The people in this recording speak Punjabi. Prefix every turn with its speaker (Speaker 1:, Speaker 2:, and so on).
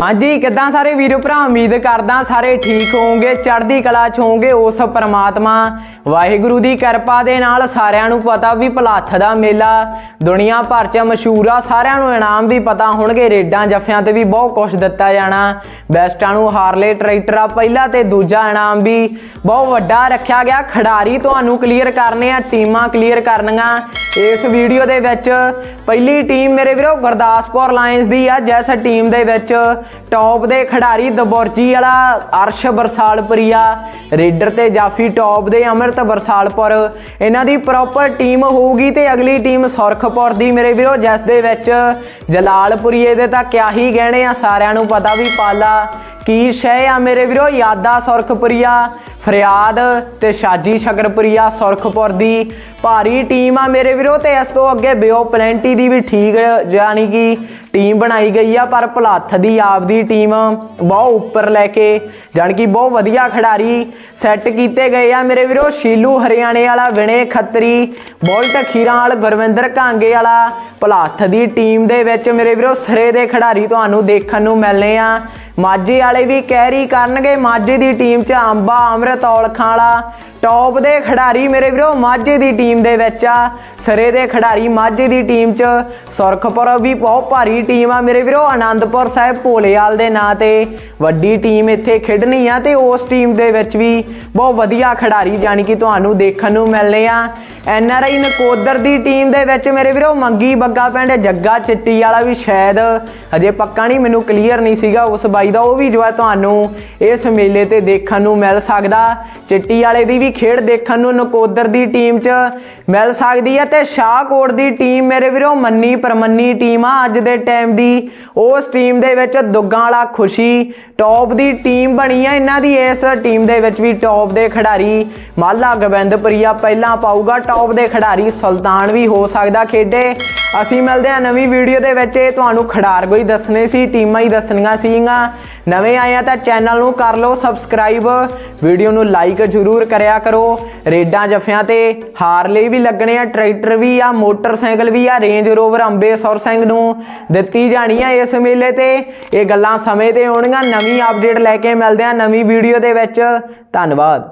Speaker 1: ਹਾਂਜੀ, ਕਿੱਦਾਂ ਸਾਰੇ ਵੀਰੋ ਭਰਾ? ਉਮੀਦ ਕਰਦਾ ਸਾਰੇ ਠੀਕ ਹੋਵੋਗੇ, ਚੜ੍ਹਦੀ ਕਲਾ ਚ ਹੋਵੋਗੇ, ਉਸ ਪਰਮਾਤਮਾ ਵਾਹਿਗੁਰੂ ਦੀ ਕਿਰਪਾ ਦੇ ਨਾਲ ਸਾਰਿਆਂ ਨੂੰ ਪਤਾ ਵੀ ਭਲਾਥ ਦਾ ਮੇਲਾ, ਦੁਨੀਆ ਭਰ ਚ ਮਸ਼ਹੂਰ ਆ, ਸਾਰਿਆਂ ਨੂੰ ਇਨਾਮ ਵੀ ਪਤਾ ਹੋਣਗੇ, ਰੇਡਾਂ ਜਫਿਆਂ ਤੇ ਵੀ ਬਹੁਤ ਕੁਝ ਦਿੱਤਾ ਜਾਣਾ, ਬੈਸਟਾਂ ਨੂੰ ਹਾਰਲੇ ਟਰੈਕਟਰ ਆ, ਪਹਿਲਾ ਤੇ ਦੂਜਾ ਇਨਾਮ ਵੀ ਬਹੁਤ ਵੱਡਾ ਰੱਖਿਆ ਗਿਆ, ਖਿਡਾਰੀ ਤੁਹਾਨੂੰ ਕਲੀਅਰ ਕਰਨੇ ਆ, ਟੀਮਾਂ ਕਲੀਅਰ ਕਰਨੀਆਂ, ਇਸ ਵੀਡੀਓ ਦੇ ਵਿੱਚ ਪਹਿਲੀ ਟੀਮ ਮੇਰੇ ਵੀਰੋ ਗੁਰਦਾਸਪੁਰ ਲਾਇਨਸ ਦੀ ਆ, ਜਿਸ ਟੀਮ ਦੇ ਵਿੱਚ ਟੌਪ ਦੇ ਖਿਡਾਰੀ ਦਬੁਰਜੀ ਵਾਲਾ ਅਰਸ਼ ਬਰਸਾਲਪੁਰੀਆ, ਰੇਡਰ ਤੇ ਜਾਫੀ ਟੌਪ ਦੇ ਅਮਰਤ ਬਰਸਾਲਪੁਰ। ਇਹਨਾਂ ਦੀ ਪ੍ਰੋਪਰ ਟੀਮ ਹੋਊਗੀ ਤੇ ਅਗਲੀ ਟੀਮ ਸੁਰਖਪੁਰ ਦੀ, ਮੇਰੇ ਵੀਰੋ, ਜਿਸ ਦੇ ਵਿੱਚ ਜਲਾਲਪੁਰੀਏ ਦੇ ਤਾਂ ਕਿਆ ਹੀ ਗਹਿਣੇ ਆ, ਸਾਰਿਆਂ ਨੂੰ ਪਤਾ ਵੀ ਪਾਲਾ ਕੀ ਸ਼ੈ ਆ, ਮੇਰੇ ਵੀਰੋ, ਯਾਦਾ ਸੁਰਖਪੁਰੀਆ। ਫਰਿਆਦ ਤੇ ਸ਼ਾਜੀ ਸ਼ਕਰਪੁਰੀਆ ਸੁਰਖਪੁਰ ਦੀ ਭਾਰੀ ਟੀਮ ਆ ਮੇਰੇ ਵੀਰੋ, ਤੇ ਇਸ ਤੋਂ ਅੱਗੇ ਬਿਓ ਪਲੈਂਟੀ ਦੀ ਵੀ ਠੀਕ ਜਾਨੀ ਕਿ ਟੀਮ ਬਣਾਈ ਗਈ ਆ, ਪਰ ਭਲਾਥ ਦੀ ਆਪਦੀ ਟੀਮ ਬਹੁਤ ਉੱਪਰ ਲੈ ਕੇ ਜਾਣੀ ਕਿ ਬਹੁਤ ਵਧੀਆ ਖਿਡਾਰੀ ਸੈੱਟ ਕੀਤੇ ਗਏ ਆ ਮੇਰੇ ਵੀਰੋ, ਸ਼ੀਲੂ ਹਰਿਆਣੇ ਵਾਲਾ, ਵਿਨੇ ਖੱਤਰੀ, ਬੋਲਟ ਖੀਰਾਂ ਵਾਲ, ਗੁਰਵਿੰਦਰ ਕਾਂਗੇ ਵਾਲਾ, ਭਲਾਥ ਦੀ ਟੀਮ ਦੇ ਵਿੱਚ ਮੇਰੇ ਵੀਰੋ, ਸਿਰੇ ਦੇ ਖਿਡਾਰੀ ਤੁਹਾਨੂੰ ਦੇਖਣ ਨੂੰ ਮਿਲਨੇ ਆ। ਮਾਝੇ ਵਾਲੇ ਵੀ ਕੈਰੀ ਕਰਨਗੇ। ਮਾਝੇ ਦੀ ਟੀਮ 'ਚ ਅੰਬਾ, ਅਮਰਤ ਔਲਖਾਂ ਵਾਲਾ ਟੌਪ ਦੇ ਖਿਡਾਰੀ ਮੇਰੇ ਵੀਰੋ, ਮਾਝੇ ਦੀ ਟੀਮ ਦੇ ਵਿੱਚ ਆ। ਸਰੇ ਦੇ ਖਿਡਾਰੀ ਮਾਝੇ ਦੀ ਟੀਮ 'ਚ। ਸੁਰਖਪੁਰ ਵੀ ਬਹੁਤ ਭਾਰੀ ਟੀਮ ਆ ਮੇਰੇ ਵੀਰੋ। ਆਨੰਦਪੁਰ ਸਾਹਿਬ ਭੋਲੇਵਾਲ ਦੇ ਨਾਂ ਤੇ ਵੱਡੀ ਟੀਮ ਇੱਥੇ ਖੇਡਣੀ ਆ ਤੇ ਉਸ ਟੀਮ ਦੇ ਵਿੱਚ ਵੀ ਬਹੁਤ ਵਧੀਆ ਖਿਡਾਰੀ ਜਾਨੀ ਕਿ ਤੁਹਾਨੂੰ ਦੇਖਣ ਨੂੰ ਮਿਲਨੇ ਆ। ਐਨ ਆਰ ਆਈ ਨਕੋਦਰ ਦੀ ਟੀਮ ਦੇ ਵਿੱਚ ਮੇਰੇ ਵੀਰੋ ਮੰਗੀ ਬੱਗਾ ਪਿੰਡ, ਜੱਗਾ ਚਿੱਟੀ ਵਾਲਾ ਵੀ ਸ਼ਾਇਦ। ਹਜੇ ਪੱਕਾ ਨਹੀਂ, ਮੈਨੂੰ ਕਲੀਅਰ ਨਹੀਂ ਸੀਗਾ ਉਸ ਬਾਈ ਦਾ, ਉਹ ਵੀ ਜੋ ਹੈ ਤੁਹਾਨੂੰ ਇਸ ਮੇਲੇ ਤੇ ਦੇਖਣ ਨੂੰ ਮਿਲ ਸਕਦਾ। ਚਿੱਟੀ ਵਾਲੇ ਦੀ ਵੀ ਖੇਡ ਦੇਖਣ ਨੂੰ ਨਕੋਦਰ ਦੀ ਟੀਮ 'ਚ ਮਿਲ ਸਕਦੀ ਹੈ ਤੇ ਸ਼ਾਹਕੋਟ ਦੀ ਟੀਮ ਮੇਰੇ ਵੀਰੋ ਮੰਨੀ ਪਰਮੰਨੀ ਟੀਮ ਆ। ਅੱਜ ਦੇ ਟਾਈਮ ਦੀ ਉਸ ਟੀਮ ਦੇ ਵਿੱਚ ਦੁੱਗਾਂ ਵਾਲਾ ਖੁਸ਼ੀ ਟੌਪ ਦੀ ਟੀਮ ਬਣੀ ਆ। ਇਹਨਾਂ ਦੀ ਇਸ ਟੀਮ ਦੇ ਵਿੱਚ ਵੀ ਟੌਪ ਦੇ ਖਿਡਾਰੀ ਮਾਲਾ ਗੋਬਿੰਦਪੁਰੀਆ ਪਹਿਲਾਂ ਪਾਊਗਾ। ਟੌਪ ਦੇ ਖਿਡਾਰੀ ਸੁਲਤਾਨ ਵੀ ਹੋ ਸਕਦਾ ਖੇਡੇ। ਅਸੀਂ ਮਿਲਦੇ ਆ ਨਵੀਂ ਵੀਡੀਓ ਦੇ ਵਿੱਚ। ਇਹ ਤੁਹਾਨੂੰ ਖਿਡਾਰ ਕੋਈ ਦੱਸਣੇ ਸੀ, ਟੀਮਾਂ ਹੀ ਦੱਸਣੀਆਂ ਸੀਗੀਆਂ। ਨਵੇਂ ਆਏ ਆ ਤਾਂ ਚੈਨਲ ਨੂੰ ਕਰ ਲਓ ਸਬਸਕ੍ਰਾਈਬ ਵੀਡੀਓ ਨੂੰ ਲਾਈਕ ਜ਼ਰੂਰ ਕਰਿਆ ਕਰੋ। ਰੇਡਾਂ ਜਫਿਆਂ ਤੇ ਹਾਰ ਲਈ ਵੀ ਲੱਗਣੇ ਆ, ਟਰੈਕਟਰ ਵੀ ਆ, ਮੋਟਰਸਾਈਕਲ ਵੀ ਆ, ਰੇਂਜ ਰੋਵਰ ਅੰਬੇਸੌਰ ਸਿੰਘ ਨੂੰ ਦਿੱਤੀ ਜਾਣੀ ਆ ਇਸ ਮੇਲੇ ਤੇ। ਇਹ ਗੱਲਾਂ ਸਮੇਂ ਤੇ ਹੋਣਗੀਆਂ ਨਵੀਂ ਅਪਡੇਟ ਲੈ ਕੇ ਮਿਲਦੇ ਆ, ਨਵੀਂ ਵੀਡੀਓ ਦੇ ਵਿੱਚ। ਧੰਨਵਾਦ।